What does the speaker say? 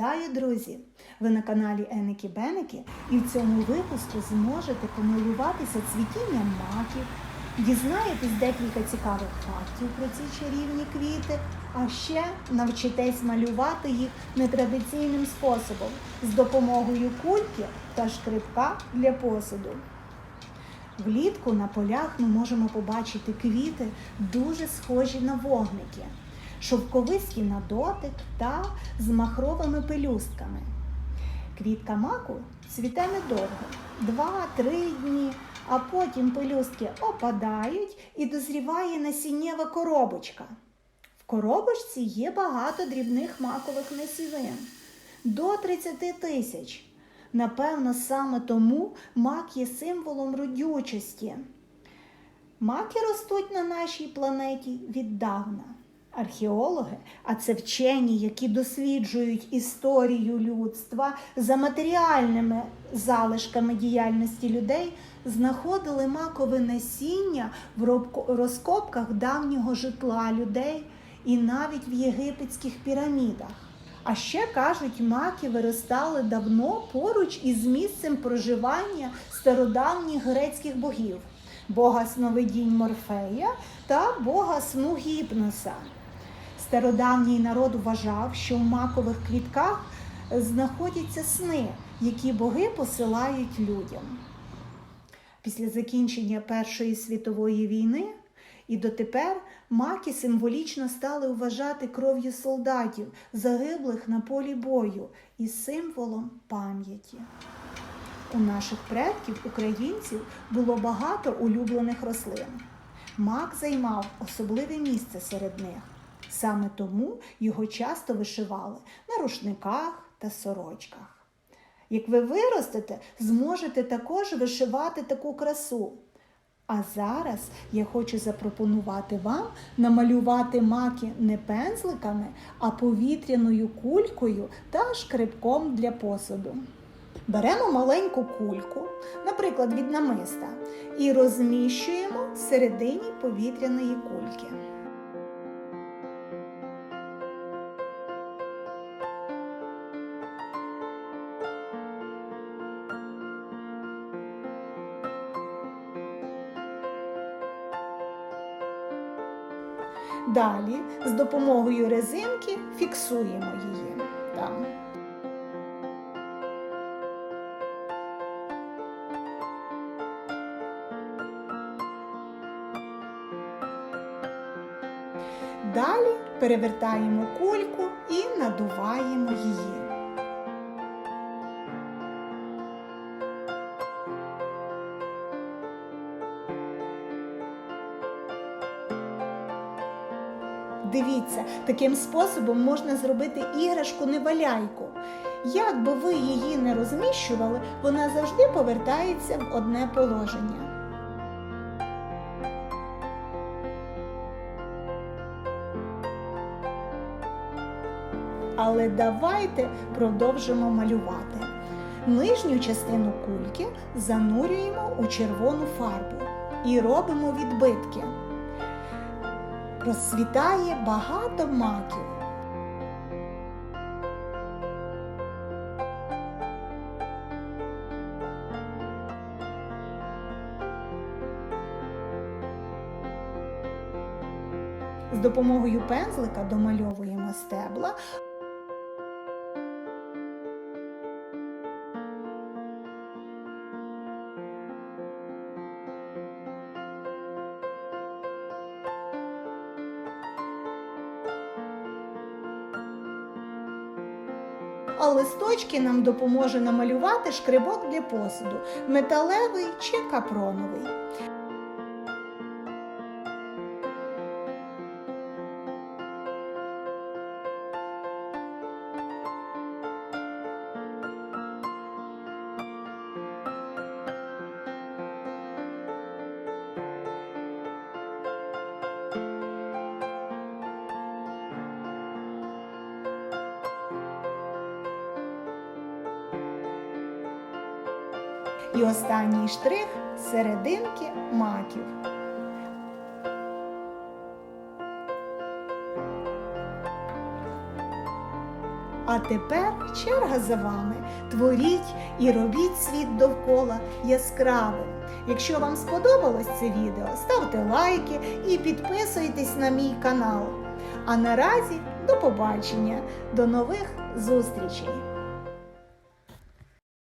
Вітаю, друзі! Ви на каналі Еники Беники і в цьому випуску зможете помилуватися цвітінням маків, дізнаєтесь декілька цікавих фактів про ці чарівні квіти, а ще навчитесь малювати їх нетрадиційним способом з допомогою кульки та шкрипка для посуду. Влітку на полях ми можемо побачити квіти дуже схожі на вогники, шовковисті на дотик та з махровими пелюстками. Квітка маку цвіте недовго, два-три дні, а потім пелюстки опадають і дозріває насіннєва коробочка. В коробочці є багато дрібних макових насівин до 30 тисяч. Напевно, саме тому мак є символом родючості. Маки ростуть на нашій планеті віддавна. Археологи, а це вчені, які досліджують історію людства за матеріальними залишками діяльності людей, знаходили макове насіння в розкопках давнього житла людей і навіть в єгипетських пірамідах. А ще кажуть, маки виростали давно поруч із місцем проживання стародавніх грецьких богів бога сновидінь Морфея та бога сну Гіпноса. Стародавній народ вважав, що в макових квітках знаходяться сни, які боги посилають людям. Після закінчення Першої світової війни і дотепер маки символічно стали вважати кров'ю солдатів, загиблих на полі бою, і символом пам'яті. У наших предків, українців, було багато улюблених рослин. Мак займав особливе місце серед них. Саме тому його часто вишивали на рушниках та сорочках. Як ви виростете, зможете також вишивати таку красу. А зараз я хочу запропонувати вам намалювати маки не пензликами, а повітряною кулькою та шкребком для посуду. Беремо маленьку кульку, наприклад, від намиста, і розміщуємо всередині повітряної кульки. Далі з допомогою резинки фіксуємо її там. Далі перевертаємо кульку і надуваємо її. Дивіться, таким способом можна зробити іграшку неваляйку. Як би ви її не розміщували, вона завжди повертається в одне положення. Але давайте продовжимо малювати. Нижню частину кульки занурюємо у червону фарбу і робимо відбитки. Розцвітає багато маків. З допомогою пензлика домальовуємо стебла, а листочки нам допоможе намалювати шкрибок для посуду металевий чи капроновий. І останній штрих серединки маків. А тепер черга за вами. Творіть і робіть світ довкола яскравим. Якщо вам сподобалось це відео, ставте лайки і підписуйтесь на мій канал. А наразі до побачення, до нових зустрічей!